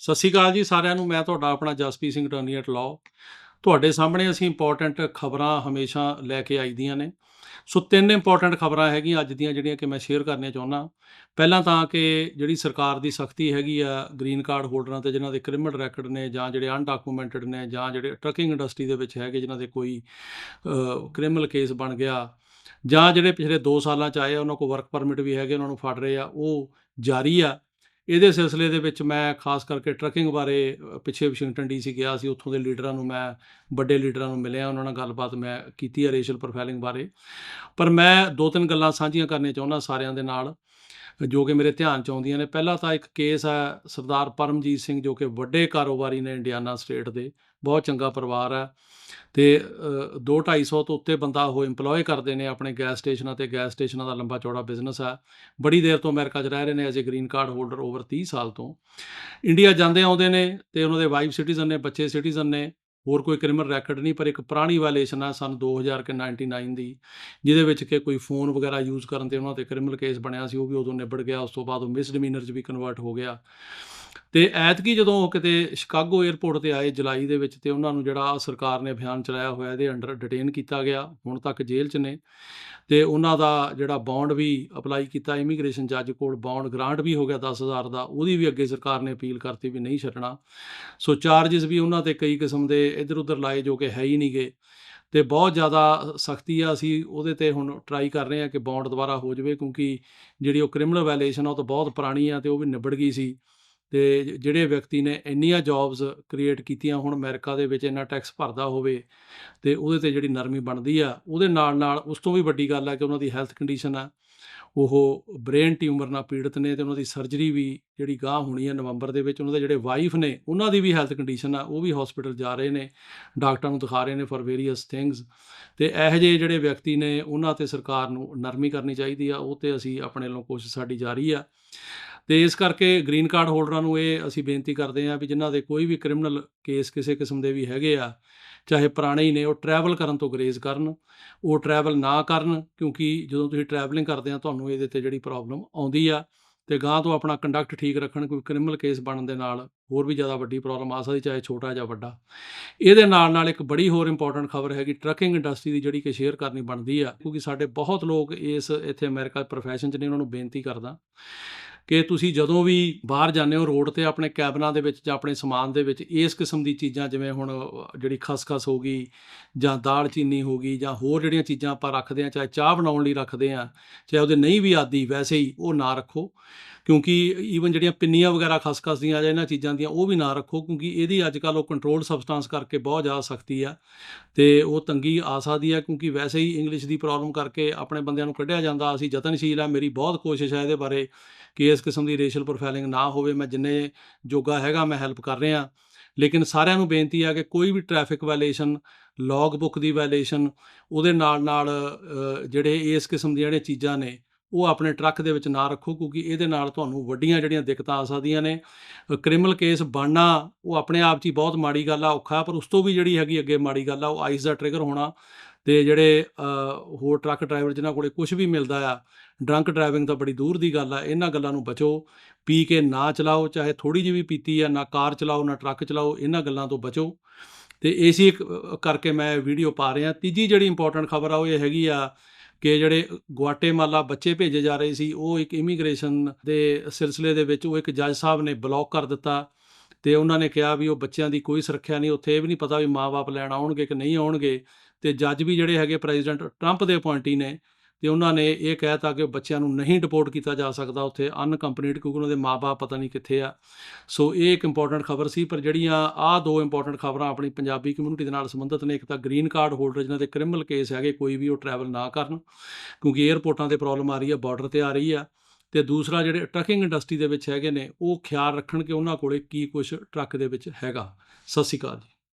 ਸਤਿ ਸ਼੍ਰੀ ਅਕਾਲ ਜੀ ਸਾਰਿਆਂ ਨੂੰ, ਮੈਂ ਤੁਹਾਡਾ ਆਪਣਾ Jaspreet Singh attorney at law ਤੁਹਾਡੇ ਸਾਹਮਣੇ ਅਸੀਂ ਇੰਪੋਰਟੈਂਟ ਖਬਰਾਂ ਹਮੇਸ਼ਾ ਲੈ ਕੇ ਆਈਦੀਆਂ ਨੇ। ਸੋ ਤਿੰਨ ਇੰਪੋਰਟੈਂਟ ਖਬਰਾਂ ਹੈਗੀਆਂ ਅੱਜ ਦੀਆਂ ਜਿਹੜੀਆਂ ਕਿ ਮੈਂ ਸ਼ੇਅਰ ਕਰਨੀਆਂ ਚਾਹੁੰਦਾ। ਪਹਿਲਾਂ ਤਾਂ ਕਿ ਜਿਹੜੀ ਸਰਕਾਰ ਦੀ ਸਖਤੀ ਹੈਗੀ ਆ ਗ੍ਰੀਨ ਕਾਰਡ ਹੋਲਡਰਾਂ ਤੇ ਜਿਨ੍ਹਾਂ ਦੇ ਕ੍ਰਿਮੀਨਲ ਰੈਕੋਰਡ ਨੇ ਜਾਂ ਜਿਹੜੇ ਅਨਡਾਕੂਮੈਂਟਡ ਨੇ ਜਾਂ ਜਿਹੜੇ ਟਰੱਕਿੰਗ ਇੰਡਸਟਰੀ ਦੇ ਵਿੱਚ ਹੈਗੇ ਜਿਨ੍ਹਾਂ ਦੇ ਕੋਈ ਕ੍ਰਿਮੀਨਲ ਕੇਸ ਬਣ ਗਿਆ ਜਾਂ ਜਿਹੜੇ ਪਿਛਲੇ 2 ਸਾਲਾਂ ਚ ਆਏ ਉਹਨਾਂ ਕੋਲ ਵਰਕ ਪਰਮਿਟ ਵੀ ਹੈਗੇ, ਉਹਨਾਂ ਨੂੰ ਫੜ ਰਹੇ ਆ, ਉਹ ਜਾਰੀ ਆ। ਇਹਦੇ ਸਿਲਸਿਲੇ ਦੇ ਵਿੱਚ ਮੈਂ ਖਾਸ ਕਰਕੇ ਟਰੱਕਿੰਗ ਬਾਰੇ ਅ, ਪਿੱਛੇ ਵਾਸ਼ਿੰਗਟਨ ਡੀਸੀ ਗਿਆ ਸੀ ਉੱਥੋਂ ਦੇ ਲੀਡਰਾਂ ਨੂੰ ਮੈਂ ਵੱਡੇ ਲੀਡਰਾਂ ਨੂੰ ਮਿਲਿਆ ਉਹਨਾਂ ਨਾਲ ਗੱਲਬਾਤ ਮੈਂ ਕੀਤੀ ਹੈ ਰੇਸ਼ਲ ਪ੍ਰੋਫਾਈਲਿੰਗ ਬਾਰੇ। ਪਰ ਮੈਂ ਦੋ ਤਿੰਨ ਗੱਲਾਂ ਸਾਂਝੀਆਂ ਕਰਨੀਆਂ ਚਾਹੁੰਦਾ ਸਾਰਿਆਂ ਦੇ ਨਾਲ। ਜੋ ਕਿ ਮੇਰੇ ਧਿਆਨ ਚ ਆਉਂਦੀਆਂ ਨੇ। ਪਹਿਲਾ ਤਾਂ ਇੱਕ ਕੇਸ ਹੈ ਸਰਦਾਰ ਪਰਮਜੀਤ ਸਿੰਘ, ਜੋ ਕਿ ਵੱਡੇ ਕਾਰੋਬਾਰੀ ਨੇ ਇੰਡੀਆਨਾ ਸਟੇਟ ਦੇ। ਬਹੁਤ ਚੰਗਾ ਪਰਿਵਾਰ ਹੈ ਤੇ 2-250 ਤੋਂ ਉੱਤੇ ਬੰਦਾ ਉਹ EMPLOY ਕਰਦੇ ਨੇ ਆਪਣੇ ਗੈਸ ਸਟੇਸ਼ਨਾਂ ਤੇ। ਗੈਸ ਸਟੇਸ਼ਨਾਂ ਦਾ ਲੰਬਾ ਚੌੜਾ ਬਿਜ਼ਨਸ ਹੈ ਬੜੀ ਦੇਰ ਤੋਂ ਅਮਰੀਕਾ 'ਚ ਰਹਿ ਰਹੇ ਨੇ as a green card holder over 30 ਸਾਲ ਤੋਂ। ਇੰਡੀਆ ਜਾਂਦੇ ਆਉਂਦੇ ਨੇ ਤੇ ਉਹਨਾਂ ਦੇ ਵਾਈਫ ਸਿਟੀਜ਼ਨ ਨੇ, ਬੱਚੇ ਸਿਟੀਜ਼ਨ ਨੇ। ਹੋਰ ਕੋਈ ਕ੍ਰਿਮੀਨਲ ਰੈਕੋਰਡ ਨਹੀਂ, ਪਰ ਇੱਕ ਪੁਰਾਣੀ ਵਾਇਲੇਸ਼ਨ ਆ ਸਨ 2000 ਕੇ 99 ਦੀ, ਜਿਹਦੇ ਵਿੱਚ ਕਿ ਕੋਈ ਫੋਨ ਵਗੈਰਾ ਯੂਜ਼ ਕਰਨ ਤੇ ਉਹਨਾਂ ਤੇ ਕ੍ਰਿਮੀਨਲ ਕੇਸ ਬਣਿਆ ਸੀ, ਉਹ ਵੀ ਉਦੋਂ ਨਿਬੜ ਗਿਆ, ਉਸ ਤੋਂ ਬਾਅਦ ਉਹ ਮਿਸਡਮੀਨਰ 'ਚ ਵੀ ਕਨਵਰਟ ਹੋ ਗਿਆ। ਤੇ ਐਤਕੀ ਜਦੋਂ ਉਹ ਕਿਤੇ ਸ਼ਿਕਾਗੋ 에ਅਰਪੋਰਟ ਤੇ ਆਏ ਜੁਲਾਈ ਦੇ ਵਿੱਚ ਤੇ ਉਹਨਾਂ ਨੂੰ ਜਿਹੜਾ ਸਰਕਾਰ ਨੇ ਅਭਿਆਨ ਚਲਾਇਆ ਹੋਇਆ ਇਹਦੇ ਅੰਡਰ ਡਿਟੇਨ ਕੀਤਾ ਗਿਆ, ਹੁਣ ਤੱਕ ਜੇਲ੍ਹ 'ਚ ਨੇ। ਤੇ ਉਹਨਾਂ ਦਾ ਜਿਹੜਾ ਬੌਂਡ ਵੀ ਅਪਲਾਈ ਕੀਤਾ ਇਮੀਗ੍ਰੇਸ਼ਨ ਜੱਜ ਕੋਲ ਬੌਂਡ ਗ੍ਰਾਂਟ ਵੀ ਹੋ ਗਿਆ 10000 ਦਾ, ਉਹਦੀ ਵੀ ਅੱਗੇ ਸਰਕਾਰ ਨੇ ਅਪੀਲ ਕਰਤੀ ਵੀ ਨਹੀਂ ਛੱਡਣਾ। ਸੋ ਚਾਰजेस ਵੀ ਉਹਨਾਂ ਤੇ ਕਈ ਕਿਸਮ ਦੇ ਇਧਰ ਉਧਰ ਲਾਏ ਜੋ ਕਿ ਹੈ ਹੀ ਨਹੀਂ ਗਏ ਤੇ ਬਹੁਤ ਜ਼ਿਆਦਾ ਸਖਤੀ ਆ, ਅਸੀਂ ਉਹਦੇ ਤੇ ਹੁਣ ਟਰਾਈ ਕਰ ਰਹੇ ਆ ਕਿ ਬੌਂਡ ਦੁਬਾਰਾ ਹੋ ਜਾਵੇ ਕਿਉਂਕਿ ਜਿਹੜੀ ਉਹ ਕ੍ਰਿਮਨਲ ਵਾਇਲੇਸ਼ਨ ਆ, ਉਹ ਤਾਂ ਬਹੁਤ ਪੁਰਾਣੀ ਆ ਤੇ ਉਹ ਵੀ ਨਿਬੜ ਗਈ ਸੀ। ਤੇ ਜਿਹੜੇ ਵਿਅਕਤੀ ਨੇ ਇੰਨੀਆਂ ਜੌਬਸ ਕ੍ਰੀਏਟ ਕੀਤੀਆਂ, ਹੁਣ ਅਮਰੀਕਾ ਦੇ ਵਿੱਚ ਇੰਨਾ ਟੈਕਸ ਭਰਦਾ ਹੋਵੇ ਤੇ ਉਹਦੇ ਤੇ ਜਿਹੜੀ ਨਰਮੀ ਬਣਦੀ ਆ, ਉਹਦੇ ਨਾਲ ਨਾਲ ਉਸ ਤੋਂ ਵੀ ਵੱਡੀ ਗੱਲ ਆ ਕਿ ਉਹਨਾਂ ਦੀ ਹੈਲਥ ਕੰਡੀਸ਼ਨ ਆ, ਉਹ ਬ੍ਰੇਨ ਟਿਊਮਰ ਨਾਲ ਪੀੜਤ ਨੇ ਤੇ ਉਹਨਾਂ ਦੀ ਸਰਜਰੀ ਵੀ ਜਿਹੜੀ ਗਾਹ ਹੋਣੀ ਹੈ ਨਵੰਬਰ ਦੇ ਵਿੱਚ, ਉਹਨਾਂ ਦੇ ਜਿਹੜੇ ਵਾਈਫ ਨੇ, ਉਹਨਾਂ ਦੀ ਵੀ ਹੈਲਥ ਕੰਡੀਸ਼ਨ ਆ, ਉਹ ਵੀ ਹਸਪੀਟਲ ਜਾ ਰਹੇ ਨੇ, ਡਾਕਟਰਾਂ ਨੂੰ ਦਿਖਾ ਰਹੇ ਨੇ ਫॉर ਵੇਰੀਅਸ ਥਿੰਗਸ ਤੇ ਇਹੋ ਜਿਹੇ ਜਿਹੜੇ ਵਿਅਕਤੀ ਨੇ, ਉਹਨਾਂ ਤੇ ਸਰਕਾਰ ਨੂੰ ਨਰਮੀ ਕਰਨੀ ਚਾਹੀਦੀ ਆ, ਉਹ ਤੇ ਅਸੀਂ ਆਪਣੇ ਵੱਲੋਂ ਕੋਸ਼ਿਸ਼ ਸਾਡੀ ਜਾਰੀ ਆ। ਤੇ ਇਸ ਕਰਕੇ ਗ੍ਰੀਨ ਕਾਰਡ ਹੋਲਡਰਾਂ ਨੂੰ ਇਹ ਅਸੀਂ ਬੇਨਤੀ ਕਰਦੇ ਹਾਂ ਵੀ ਜਿਨ੍ਹਾਂ ਦੇ ਕੋਈ ਵੀ ਕ੍ਰਿਮੀਨਲ ਕੇਸ ਕਿਸੇ ਕਿਸਮ ਦੇ ਵੀ ਹੈਗੇ ਆ, ਚਾਹੇ ਪੁਰਾਣੇ ਹੀ ਨੇ, ਉਹ ਟਰੈਵਲ ਕਰਨ ਤੋਂ ਗਰੇਜ਼ ਕਰਨ, ਉਹ ਟਰੈਵਲ ਨਾ ਕਰਨ, ਕਿਉਂਕਿ ਜਦੋਂ ਤੁਸੀਂ ਟਰੈਵਲਿੰਗ ਕਰਦੇ ਆ ਤੁਹਾਨੂੰ ਇਹਦੇ ਤੇ ਜਿਹੜੀ ਪ੍ਰੋਬਲਮ ਆਉਂਦੀ ਆ ਤੇ ਗਾਂ ਤੋਂ ਆਪਣਾ ਕੰਡਕਟ ਠੀਕ ਰੱਖਣ, ਕੋਈ ਕ੍ਰਿਮੀਨਲ ਕੇਸ ਬਣਨ ਦੇ ਨਾਲ ਹੋਰ ਵੀ ਜ਼ਿਆਦਾ ਵੱਡੀ ਪ੍ਰੋਬਲਮ ਆ ਸਕਦੀ, ਚਾਹੇ ਛੋਟਾ ਜਾਂ ਵੱਡਾ। ਇਹਦੇ ਨਾਲ ਨਾਲ ਇੱਕ ਬੜੀ ਹੋਰ ਇੰਪੋਰਟੈਂਟ ਖਬਰ ਹੈਗੀ ਟਰੱਕਿੰਗ ਇੰਡਸਟਰੀ ਦੀ ਜਿਹੜੀ ਕਿ ਸ਼ੇਅਰ ਕਰਨੀ ਬਣਦੀ ਆ, ਕਿਉਂਕਿ ਸਾਡੇ ਬਹੁਤ ਲੋਕ ਇਸ ਇੱਥੇ ਅਮਰੀਕਾ ਪ੍ਰੋਫੈਸ਼ਨ 'ਚ ਨੇ, ਉਹਨਾਂ ਨੂੰ ਬੇਨਤੀ ਕਰਦਾ ਕਿ ਤੁਸੀਂ ਜਦੋਂ ਵੀ ਬਾਹਰ ਜਾਂਦੇ ਹੋ ਰੋਡ ਤੇ ਆਪਣੇ ਕੈਬਨਾਂ ਦੇ ਵਿੱਚ ਜਾਂ ਆਪਣੇ ਸਮਾਨ ਦੇ ਵਿੱਚ, ਇਸ ਕਿਸਮ ਦੀ ਚੀਜ਼ਾਂ ਜਿਵੇਂ ਹੁਣ ਜਿਹੜੀ ਖਸਖਸ ਹੋ ਗਈ ਜਾਂ ਦਾਲ ਚੀਨੀ ਹੋ ਗਈ ਜਾਂ ਹੋਰ ਜਿਹੜੀਆਂ ਚੀਜ਼ਾਂ ਆਪਾਂ ਰੱਖਦੇ ਆ ਚਾਹੇ ਚਾਹ ਬਣਾਉਣ ਲਈ ਰੱਖਦੇ ਆ ਚਾਹੇ ਉਹਦੇ ਨਹੀਂ ਵੀ ਆਦੀ, ਵੈਸੇ ਹੀ ਉਹ ਨਾ ਰੱਖੋ। ਕਿਉਂਕਿ ਈਵਨ ਜਿਹੜੀਆਂ ਪਿੰਨੀਆਂ ਵਗੈਰਾ ਖਸਖਸ ਦੀਆਂ ਜਾਂ ਇਹਨਾਂ ਚੀਜ਼ਾਂ ਦੀਆਂ ਉਹ ਵੀ ਨਾ ਰੱਖੋ, ਕਿਉਂਕਿ ਇਹਦੀ ਅੱਜ ਕੱਲ੍ਹ ਉਹ ਕੰਟਰੋਲ ਸਬਸਟੈਂਸ ਕਰਕੇ ਬਹੁਤ ਜ਼ਿਆਦਾ ਸਖਤੀ ਆ। ਤੇ ਉਹ ਤੰਗੀ ਆ ਸਕਦੀ ਆ, ਕਿਉਂਕਿ ਵੈਸੇ ਹੀ ਇੰਗਲਿਸ਼ ਦੀ ਪ੍ਰੋਬਲਮ ਕਰਕੇ ਆਪਣੇ ਬੰਦਿਆਂ ਨੂੰ ਕੱਢਿਆ ਜਾਂਦਾ, ਅਸੀਂ ਯਤਨਸ਼ੀਲ ਆ, ਮੇਰੀ ਬਹੁਤ ਕੋਸ਼ਿਸ਼ ਹੈ ਇਹਦੇ ਬਾਰੇ ਕਿ ਇਸ ਕਿਸਮ ਦੀ ਰੇਸ਼ਲ ਪ੍ਰੋਫਾਈਲਿੰਗ ਨਾ ਹੋਵੇ। ਮੈਂ ਜਿੰਨੇ ਜੋਗਾ ਹੈਗਾ, ਮੈਂ ਹੈਲਪ ਕਰ ਰਿਹਾ। ਲੇਕਿਨ ਸਾਰਿਆਂ ਨੂੰ ਬੇਨਤੀ ਆ ਕਿ ਕੋਈ ਵੀ ਟ੍ਰੈਫਿਕ ਵਾਇਲੇਸ਼ਨ ਲੌਗ ਬੁੱਕ ਦੀ ਵਾਇਲੇਸ਼ਨ ਉਹਦੇ ਨਾਲ ਨਾਲ ਜਿਹੜੇ ਇਸ ਕਿਸਮ ਦੀਆਂ ਜਿਹੜੀਆਂ ਚੀਜ਼ਾਂ ਨੇ ਉਹ ਆਪਣੇ ਟਰੱਕ ਦੇ ਵਿੱਚ ਨਾ ਰੱਖੋ ਕਿਉਂਕਿ ਇਹਦੇ ਨਾਲ ਤੁਹਾਨੂੰ ਵੱਡੀਆਂ ਜਿਹੜੀਆਂ ਦਿੱਕਤਾਂ ਆ ਸਕਦੀਆਂ ਨੇ। ਕ੍ਰਿਮੀਨਲ ਕੇਸ ਬਣਨਾ ਉਹ ਆਪਣੇ ਆਪ 'ਚ ਹੀ ਬਹੁਤ ਮਾੜੀ ਗੱਲ ਆ ਔਖਾ ਪਰ ਉਸ ਤੋਂ ਵੀ ਜਿਹੜੀ ਹੈਗੀ ਅੱਗੇ ਮਾੜੀ ਗੱਲ ਆ ਉਹ ਆਈਸ ਦਾ ਟ੍ਰਿਗਰ ਹੋਣਾ ਤੇ ਜਿਹੜੇ ਹੋਰ ਟਰੱਕ ਡਰਾਈਵਰ ਜਿਨ੍ਹਾਂ ਕੋਲੇ ਕੁਝ ਵੀ ਮਿਲਦਾ ਆ ਡਰੰਕ ਡਰਾਈਵਿੰਗ ਤਾਂ ਬੜੀ ਦੂਰ ਦੀ ਗੱਲ ਆ ਇਹਨਾਂ ਗੱਲਾਂ ਨੂੰ ਬਚੋ। ਪੀ ਕੇ ਨਾ ਚਲਾਓ ਚਾਹੇ ਥੋੜੀ ਜਿਹੀ ਵੀ ਪੀਤੀ ਆ ਨਾ ਕਾਰ ਚਲਾਓ ਨਾ ਟਰੱਕ ਚਲਾਓ ਇਹਨਾਂ ਗੱਲਾਂ ਤੋਂ ਬਚੋ। ਤੇ ਇਸੇ ਇੱਕ, ਕਰਕੇ ਮੈਂ ਵੀਡੀਓ ਪਾ ਰਿਹਾ। ਤੀਜੀ ਜਿਹੜੀ ਇੰਪੋਰਟੈਂਟ ਖਬਰ ਆ ਉਹ ਇਹ ਹੈਗੀ ਆ ਕਿ ਜਿਹੜੇ ਗੁਆਟੇਮਾਲਾ ਬੱਚੇ ਭੇਜੇ ਜਾ ਰਹੇ ਸੀ, ਉਹ ਇੱਕ ਇਮੀਗ੍ਰੇਸ਼ਨ ਦੇ ਸਿਲਸਿਲੇ ਦੇ ਵਿੱਚ ਉਹ ਇੱਕ ਜੱਜ ਸਾਹਿਬ ਨੇ ਬਲੌਕ ਕਰ ਦਿੱਤਾ ਤੇ ਉਹਨਾਂ ਨੇ ਕਿਹਾ ਵੀ ਉਹ ਬੱਚਿਆਂ ਦੀ ਕੋਈ ਸੁਰੱਖਿਆ ਨਹੀਂ, ਉੱਥੇ ਇਹ ਵੀ ਨਹੀਂ ਪਤਾ ਵੀ ਮਾਪੇ ਲੈਣ ਆਉਣਗੇ ਕਿ ਨਹੀਂ ਆਉਣਗੇ ਤੇ ਜੱਜ ਵੀ ਜਿਹੜੇ ਹੈਗੇ ਪ੍ਰੈਜ਼ੀਡੈਂਟ ਟਰੰਪ ਦੇ ਅਪਾਇੰਟੀ ਨੇ ਤੇ ਉਹਨਾਂ ਨੇ ਇਹ ਕਹਿਤਾ ਕਿ ਬੱਚਿਆਂ ਨੂੰ ਨਹੀਂ ਡਿਪੋਰਟ ਕੀਤਾ ਜਾ ਸਕਦਾ ਉੱਥੇ ਅਨਕੰਪਲੀਟ ਕਿਉਂਕਿ ਉਹਨਾਂ ਦੇ ਮਾਪੇ ਪਤਾ ਨਹੀਂ ਕਿੱਥੇ ਆ। ਸੋ ਇਹ ਇੱਕ ਇੰਪੋਰਟੈਂਟ ਖਬਰ ਸੀ, ਪਰ ਜਿਹੜੀਆਂ ਆਹ ਦੋ ਇੰਪੋਰਟੈਂਟ ਖਬਰਾਂ ਆਪਣੀ ਪੰਜਾਬੀ ਕਮਿਊਨਿਟੀ ਦੇ ਨਾਲ ਸੰਬੰਧਿਤ ਨੇ, ਇੱਕ ਤਾਂ ਗ੍ਰੀਨ ਕਾਰਡ ਹੋਲਡਰ ਜਿਨ੍ਹਾਂ ਦੇ ਕ੍ਰਿਮੀਨਲ ਕੇਸ ਹੈਗੇ, ਕੋਈ ਵੀ ਉਹ ਟਰੈਵਲ ਨਾ ਕਰਨ, ਕਿਉਂਕਿ 에ਅਰਪੋਰਟਾਂ ਤੇ ਪ੍ਰੋਬਲਮ ਆ ਰਹੀ ਹੈ ਬਾਰਡਰ ਤੇ ਆ ਰਹੀ ਆ। ਤੇ ਦੂਸਰਾ ਜਿਹੜੇ ਟਰੱਕਿੰਗ ਇੰਡਸਟਰੀ ਦੇ ਵਿੱਚ ਹੈਗੇ ਨੇ, ਉਹ ਖਿਆਲ ਰੱਖਣ ਕਿ ਉਹਨਾਂ ਕੋਲੇ ਕੀ ਕੁਝ ਟਰੱਕ ਦੇ ਵਿੱਚ ਹੈਗਾ। ਸਤਿ ਸ਼੍ਰੀ ਅਕਾਲ ਜੀ।